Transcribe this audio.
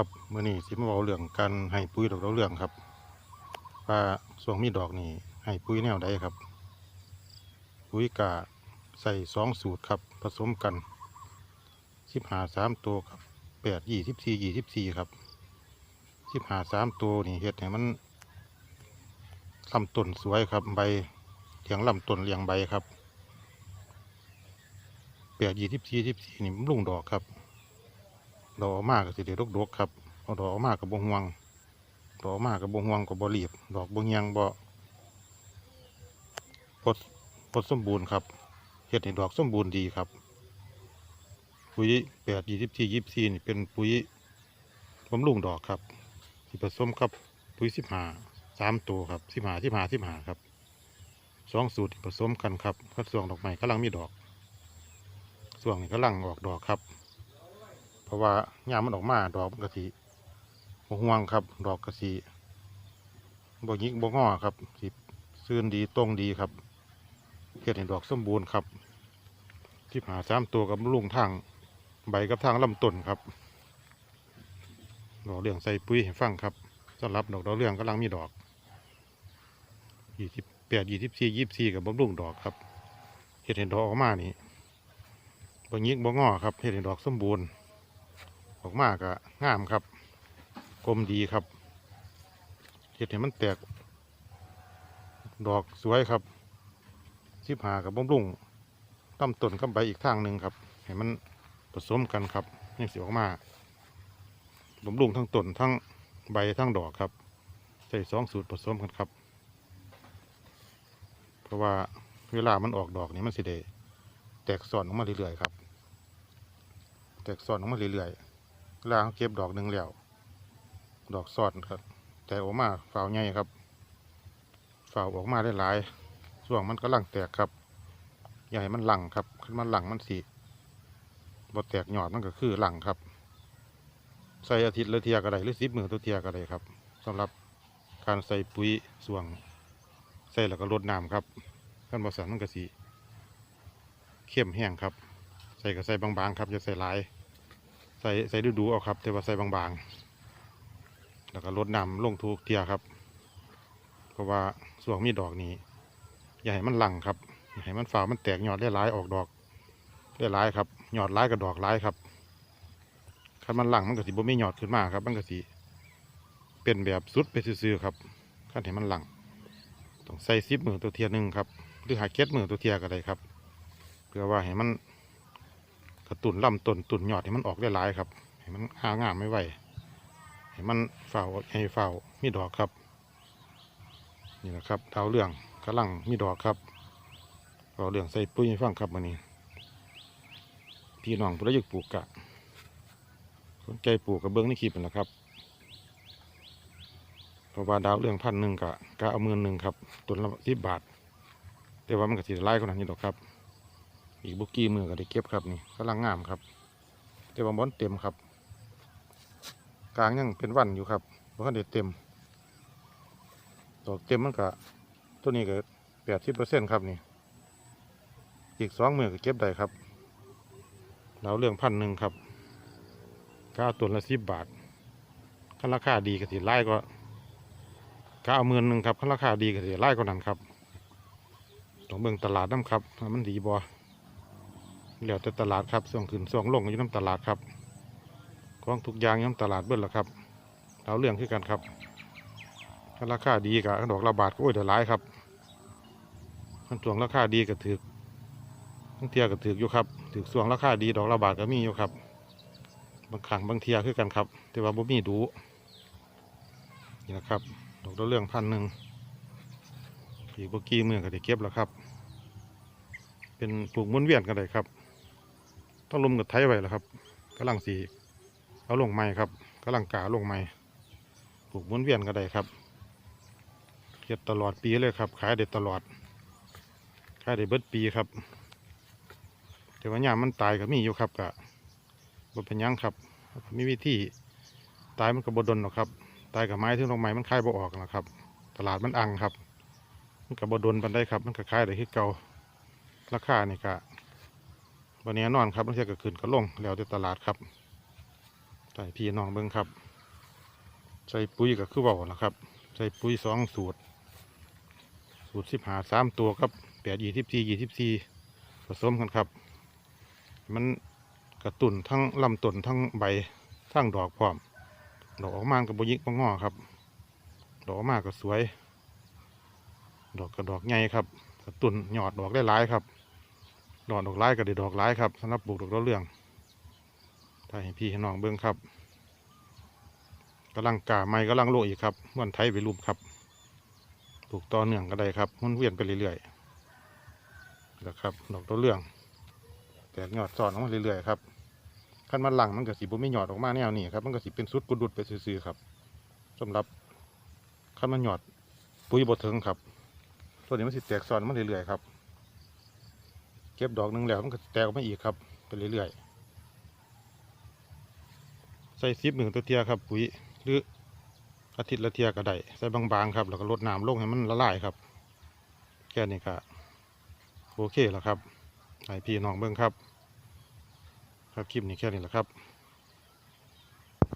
ครับมื่อนี้สิมาเว้าเรื่องการให้ปุ๋ยดอกดาเรืองครับว่าช่วงมีดอกนี่ให้ปุ๋ยแนวใดครับ ปุ๋ยกาใส่สองสูตรครับ ผสมกันสิบหาสามตัวครับแปดยี่สิบสี่ยี่สิบสี่ครับสิบหาสามตัวนี่เฮ็ดให้มันลำต้นสวยครับใบเลียงลำต้นเลียงใบครับแปดยี่สิบสี่ยี่สิบสี่นี่มันลุ่งดอกครับ ดอกมากก็สิเดดกๆครับเอาดอกออกมากกับบห่วง ดอกมากกับบห่วงกับบรีบดอกบเงียงบ่พดพดสมบูรณ์ครับเห็ดให้ดอกสมบูรณ์ดีครับ ปุ๋ยแปดยี่สิบสี่ยี่สิบสี่นี่เป็นปุ๋ยบำรุงดอกครับที่ผสมกับปุ๋ยสิบห้าสามตัวครับสิบห้าสิบห้าสิบห้าครับสองสูตรที่ผสมกันครับก็ส่วงดอกไม้กำลังมีดอกส่วงนี้กำลังออกดอกครับ เพราะว่ายามมันออกมาดอกมันกะสีบห่วงครับ ดอกกะสีบ่ยิกบ่งอครับสิซื่นดีตรงดีครับเฮ็ดให้ดอกสมบูรณ์ครับ ที่หาสามตัวกับลุงทางใบกับทางลำต้นครับ ดอกเรื่องใส่ปุ๋ยให้ฟังครับสำหรับดอกดาวเรื่องกำลังมีดอกยี่สิบแปดยี่สิบสี่ยี่สิบสี่กับบำรุงดอกครับเฮ็ดให้ดอกออกมานี่บ่ยิกบ่งอครับเฮ็ดให้ดอกสมบูรณ์ ออกมากะงามครับกลมดีครับเห็ดให้มันแตก ดอกสวยครับสิบหากับบำรุงตั้มต้นกับใบอีกทางหนึ่งครับให้มันผสมกันครับนี่สิออกมาบำรุงทั้งต้นทั้งใบทั้งดอกครับใส่สองสูตรผสมกันครับ เพราะว่าเวลามันออกดอกนี่มันสิได้แตกส่อนออกมาเรื่อยๆครับ แตกส่อนออกมาเรื่อยๆ ลาเขาเก็บดอกหนึ่งแล้ว ดอกซอนครับ แต่ออกมาฝ่าวใหญ่ครับฝ่าวออกมาได้หลายช่วงมันก็หลังแตกครับ ให้มันหลังครับ ขึ้นมาหลังมันสีบดแตกหยอดมันก็คือหลังครับ ใส่อาทิตย์ละเทียก็ไดหรือสิบมือตัวเทียก็ไดครับสำหรับการใส่ปุ๋ยส่วงใส่แล้วก็รดน้ำครับขั้นบอสันมันก็สีเข้มแห้งครับ ใส่ก็ใส่บางๆครับอย่าใส่หลาย ใส่ใส่ดูๆเอาครับ แต่ว่าใส่บางๆ แล้วก็ลดน้ำลงทุกเทียครับ เพราะว่าส่วงมีดอกนี้ อย่าให้มันหลังครับอย่าให้มันฝ่ามันแตกยอดได้หลายออกดอกได้หลายครับยอดหลายกับดอกหลายครับคันมันหลังมันก็สิบ่มียอดขึ้นมาครับ มันก็สิเป็นแบบสุดไปซื่อๆครับคันให้มันหลังต้องใส่ซิปมือตัวเทียหนึ่งครับหรือหาเก็ดมือตัวเทียก็ได้ครับ เพื่อว่าให้มัน กระตุนลำต้นตุนยอดให้มันออกได้หลายครับให้มันหางามไม่ไหวให้มันเฝ้าให้เฝ้ามีดอกครับ นี่นะครับดาวเรื่องกำลังมีดอกครับดาวเรื่องใส่ปุ๋ยฟังครับวันนี้ พี่น้องผู้ใดอยากปลูกกะสนใจปลูกกระเบื้องนี่คลิปนั่นแหละครับเพราะว่าดาวเรื่องพันหนึ่งกะกะเอามื่นหนึ่งครับต้นละสิบบาทแต่ว่ามันก็สิได้หลายขนาดนี้ดอกครับ อีกบุกี้มือก็ได้เก็บครับนี่กำลังงามครับแต่ว่าบอนเต็มครับ กลางยังเป็นวันอยู่ครับบอนเด็ดเต็มดอกเต็มมันก็ตัวนี้ก็แปดสิบเปอร์เซ็นต์ครับนี่อีกสองมือก็เก็บได้ครับเราเรื่องพันหนึ่งครับก็เอาตัวละสิบบาทคันราคาดีก็สิไล่ก็ก็เอาหมื่นหนึ่งครับคันราคาดีก็สิไล่ก็นั้นครับต้องเบิ่งตลาดน้ำครับมันดีบ่ แล้วแต่ตลาดครับส่วงขึ้นส่วงลงอยู่น้ำตลาดครับของทุกอย่างอยู่น้ำตลาดเบิ้ลละครับเราเรื่องคือกันครับถ้าราคาดีกับดอกละบาทก็โอ้ยเดี๋ยวร้ายครับมันส่วงราคาดีก็ถือทั้งเทียก็ถืออยู่ครับถือส่วงราคาดีดอกละบาทก็มีอยู่ครับ บางครั้งบางเทียคือกันครับ แต่ว่าบ่มีดูนี่นะครับ ดอกละเรื่องพันหนึ่งอีกบกี้เมืองก็ได้เก็บแล้วครับ เป็นปลูกหมุนเวียนกันเลยครับ ต้องลุมกับไทยไว้แล้วครับกำลังสีเอาลงไม้ครับกำลังกาลงไม้ปลูกหมุนเวียนกันได้ครับเก็บตลอดปีเลยครับ ขายได้ตลอด ขายได้เบิดปีครับแต่ว่าย่ามันตายก็มีอยู่ครับกะบนเป็นยังครับมีวิธีตายมันก็บดนหรอกครับ ตายกับไม้ที่ลงไม้มันคายบ่ออกนะครับ ตลาดมันอังครับ มันกับบดนปันได้ครับ มันก็ขายได้ที่เก่าราคานี่ก็ วันนี้นอนครับบางทีก็ขึ้นก็ลงแล้วแต่ตลาดครับใส่พี่น้องเบิ้งครับ ใส่ปุ๋ยก็คือเบาละครับ ใส่ปุ๋ยสองสูตร สูตรสิบหาสามตัวครับแปดยี่สิบสี่ยี่สิบสี่ผสมกันครับ มันกระตุนทั้งลำต้นทั้งใบทั้งดอกพร้อม ดอกออกมากับบยิกบงอครับ ดอกออกมาก็สวย ดอกกระดอกใหญ่ครับ กระตุนหยอดดอกได้หลายครับ ดอกดอกไร้ก็ได้ดอกหลายครับสำหรับปลูกดอกดาวเรืองถ้าให้พี่ให้น้องเบิ้งครับกำลังกาไม้กำลังโลอีกครับม้วนไทยไปรูปครับปลูกต่อเนื่องก็ได้ครับหมุนเวียนไปเรื่อยๆแล้วครับดอกดาวเรืองแตกยอดสอนออกมาเรื่อยๆครับขั้นมันหลังมันก็สิบ่มีหยอดออกมาแนวนี้ครับมันก็สิเป็นสุดกุดุดไปซื่อๆครับสำหรับขั้นมันหยอดปุ๋ยบดเถึงครับตัวนี้มันสิแตกซ้อนมาเรื่อยๆครับ เก็บดอกหนึ่งแล้วมันก็แตกออกมาอีกครับไปเรื่อยๆ ใส่ซิปหนึ่งตัวเทียครับปุ๋ยหรืออาทิตย์ละเทียก็ได้ใส่บางๆครับแล้วก็ลดน้ำลงให้มันละลายครับ แค่นี้ก็โอเคแล้วครับให้พี่น้องเบิ้งครับ ครับคลิปนี้แค่นี้แหละครับ